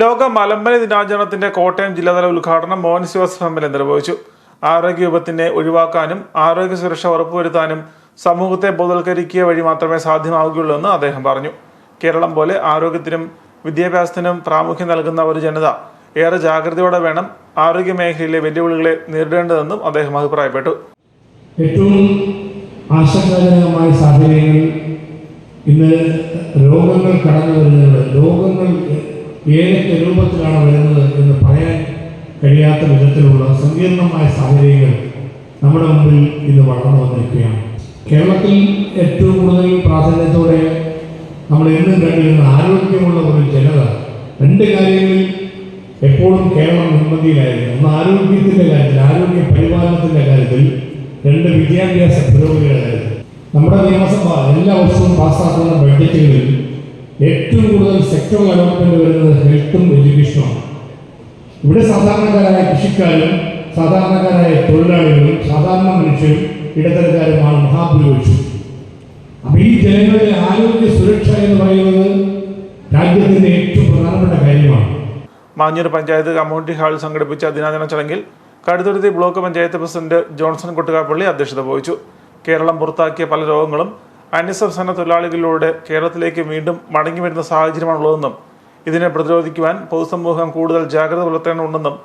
ലോക മലമ്പനി ദിനാചരണത്തിന്റെ കോട്ടയം ജില്ലാതല ഉദ്ഘാടനം മോഹൻ ശിവസ് എം എൽ നിർവഹിച്ചു. ആരോഗ്യ വിപത്തിനെ ഒഴിവാക്കാനും ആരോഗ്യ സുരക്ഷ ഉറപ്പുവരുത്താനും സമൂഹത്തെ ബോധവൽക്കരിക്കുക വഴി മാത്രമേ സാധ്യമാവുകയുള്ളൂ എന്ന് അദ്ദേഹം പറഞ്ഞു. കേരളം പോലെ ആരോഗ്യത്തിനും വിദ്യാഭ്യാസത്തിനും പ്രാമുഖ്യം നൽകുന്ന ഒരു ജനത ഏറെ ജാഗ്രതയോടെ വേണം ആരോഗ്യ മേഖലയിലെ വെല്ലുവിളികളെ നേരിടേണ്ടതെന്നും അദ്ദേഹം അഭിപ്രായപ്പെട്ടു. ഏറ്റവും ആശങ്കാജനകമായ സാഹചര്യങ്ങളിൽ ഇന്ന് രോഗങ്ങൾ കടന്നു വരുന്നത് രോഗങ്ങൾ ഏതൊക്കെ രൂപത്തിലാണ് വരുന്നത് എന്ന് പറയാൻ കഴിയാത്ത വിധത്തിലുള്ള സങ്കീർണമായ സാഹചര്യങ്ങൾ നമ്മുടെ മുമ്പിൽ ഇന്ന് വളർന്നു വന്നിരിക്കുകയാണ്. കേരളത്തിൽ ഏറ്റവും കൂടുതൽ പ്രാധാന്യത്തോടെ നമ്മൾ എന്നും കണ്ടിരുന്ന ആരോഗ്യമുള്ള ഒരു ജനത രണ്ട് കാര്യങ്ങളിൽ എപ്പോഴും കേരളം മുൻപന്തിയിലായിരുന്നു ഒന്ന് ആരോഗ്യത്തിന്റെ കാര്യത്തിൽ ആരോഗ്യ പരിപാലനത്തിന്റെ കാര്യത്തിൽ രണ്ട് വിദ്യാഭ്യാസ പുരോഗതിയുടെ കാര്യത്തിൽ. നമ്മുടെ നിയമസഭ എല്ലാ വർഷവും പാസ്സാക്കുന്ന ബഡ്ജറ്റുകളിൽ ഏറ്റവും കൂടുതൽ സെക്ടറൽ ഡെവലപ്മെന്റ് വരുന്നത് ഹെൽത്തും എഡ്യൂക്കേഷനുമാണ് ഇവിടെ സാധാരണക്കാരായ കൃഷിക്കാരും സാധാരണക്കാരായ തൊഴിലാളികളും സാധാരണ മനുഷ്യരും ഇടത്തരക്കാരുമാണ് മഹാഭൂരിപക്ഷം. അപ്പൊ ഈ ജനങ്ങളുടെ ആരോഗ്യ സുരക്ഷ എന്ന് പറയുന്നത് രാജ്യത്തിന്റെ ഏറ്റവും പ്രധാനപ്പെട്ട കാര്യമാണ്. മാഞ്ഞൂർ പഞ്ചായത്ത് കമ്മ്യൂണിറ്റി ഹാളിൽ സംഘടിപ്പിച്ച ദിനാചരണ ചടങ്ങിൽ കടുത്തുരുത്തി ബ്ലോക്ക് പഞ്ചായത്ത് പ്രസിഡന്റ് ജോൺസൺ കൊട്ടുകാപ്പള്ളി അധ്യക്ഷത വഹിച്ചു. കേരളം പുറത്താക്കിയ പല രോഗങ്ങളും അന്യസംസ്ഥാന തൊഴിലാളികളിലൂടെ കേരളത്തിലേക്ക് വീണ്ടും മടങ്ങി വരുന്ന സാഹചര്യമാണുള്ളതെന്നും ഇതിനെ പ്രതിരോധിക്കുവാൻ പൊതുസമൂഹം കൂടുതൽ ജാഗ്രത പുലർത്തേണ്ടതുണ്ടെന്നും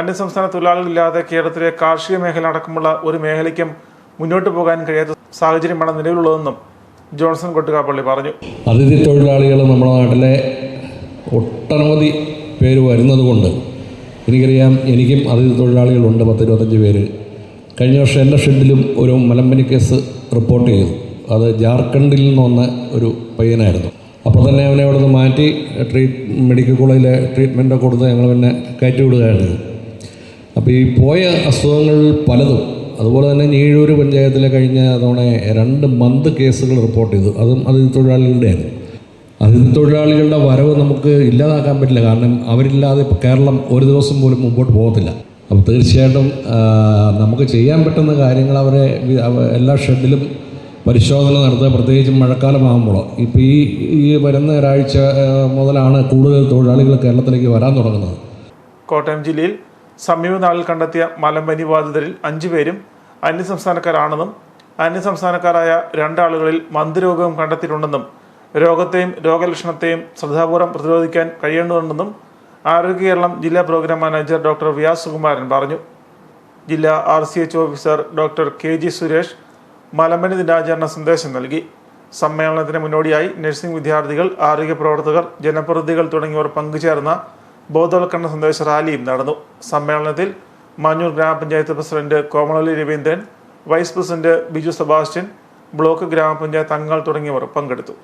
അന്യസംസ്ഥാന തൊഴിലാളികളില്ലാതെ കേരളത്തിലെ കാർഷിക മേഖല അടക്കമുള്ള ഒരു മേഖലയ്ക്കും മുന്നോട്ട് പോകാൻ കഴിയാത്ത സാഹചര്യമാണ് നിലവിലുള്ളതെന്നും ജോൺസൺ കൊട്ടുകാപ്പള്ളി പറഞ്ഞു. അതിഥി തൊഴിലാളികൾ നമ്മുടെ നാട്ടിലെ ഒട്ടനവധി പേര് വരുന്നതുകൊണ്ട് എനിക്കറിയാം എനിക്കും അതിഥി തൊഴിലാളികളുണ്ട് പത്ത് ഇരുപത്തഞ്ച് പേര്. കഴിഞ്ഞ വർഷം എന്റെ ഷെഡിലും ഒരു മലമ്പനി കേസ് റിപ്പോർട്ട് ചെയ്തു. അത് ജാർഖണ്ഡിൽ നിന്ന് വന്ന ഒരു പയ്യനായിരുന്നു. അപ്പോൾ തന്നെ അവനെ അവിടെ നിന്ന് മാറ്റി ട്രീറ്റ് മെഡിക്കൽ കോളേജിലെ ട്രീറ്റ്മെന്റൊക്കെ കൊടുത്ത് ഞങ്ങൾ പിന്നെ കയറ്റി വിടുകയായിരുന്നു അപ്പോൾ ഈ പോയ അസുഖങ്ങൾ പലതും. അതുപോലെ തന്നെ ഞീഴൂർ പഞ്ചായത്തിലെ കഴിഞ്ഞ തവണ രണ്ട് മന്ത് കേസുകൾ റിപ്പോർട്ട് ചെയ്തു. അതും അതിഥി തൊഴിലാളികളുടെയായിരുന്നു അതിഥി തൊഴിലാളികളുടെ വരവ് നമുക്ക് ഇല്ലാതാക്കാൻ പറ്റില്ല. കാരണം അവരില്ലാതെ ഇപ്പോൾ കേരളം ഒരു ദിവസം പോലും മുമ്പോട്ട് പോകത്തില്ല. അപ്പോൾ തീർച്ചയായിട്ടും നമുക്ക് ചെയ്യാൻ പറ്റുന്ന കാര്യങ്ങൾ അവരെ എല്ലാ ഷെഡിലും പരിശോധന നടത്തുക. പ്രത്യേകിച്ചും മഴക്കാലമാകുമ്പോൾ. ഇപ്പോൾ ഈ ഈ വരുന്ന ഒരാഴ്ച മുതലാണ് കൂടുതൽ തൊഴിലാളികൾ കേരളത്തിലേക്ക് വരാൻ തുടങ്ങുന്നത്. കോട്ടയം ജില്ലയിൽ സമീപനാളിൽ കണ്ടെത്തിയ മലമ്പനി ബാധിതരിൽ അഞ്ചു പേരും അന്യസംസ്ഥാനക്കാരാണെന്നും അന്യസംസ്ഥാനക്കാരായ രണ്ടാളുകളിൽ മന്ദരോഗവും കണ്ടെത്തിയിട്ടുണ്ടെന്നും രോഗത്തെയും രോഗലക്ഷണത്തെയും ശ്രദ്ധാപൂർവം പ്രതിരോധിക്കാൻ കഴിയേണ്ടതുണ്ടെന്നും ആരോഗ്യ കേരളം ജില്ലാ programme manager doctor Vyas Sukumaran പറഞ്ഞു. ജില്ലാ R C H officer doctor K G Suresh മലമ്പനി ദിനാചരണ സന്ദേശം നൽകി. സമ്മേളനത്തിന് മുന്നോടിയായി നഴ്സിംഗ് വിദ്യാർത്ഥികൾ ആരോഗ്യ പ്രവർത്തകർ ജനപ്രതിനിധികൾ തുടങ്ങിയവർ പങ്കുചേർന്ന ബോധവൽക്കരണ സന്ദേശ റാലിയും നടന്നു. സമ്മേളനത്തിൽ മാഞ്ഞൂർ ഗ്രാമപഞ്ചായത്ത് president Komali Raveendran vice president Biju Sebastian block ഗ്രാമപഞ്ചായത്ത് അംഗങ്ങൾ തുടങ്ങിയവർ പങ്കെടുത്തു.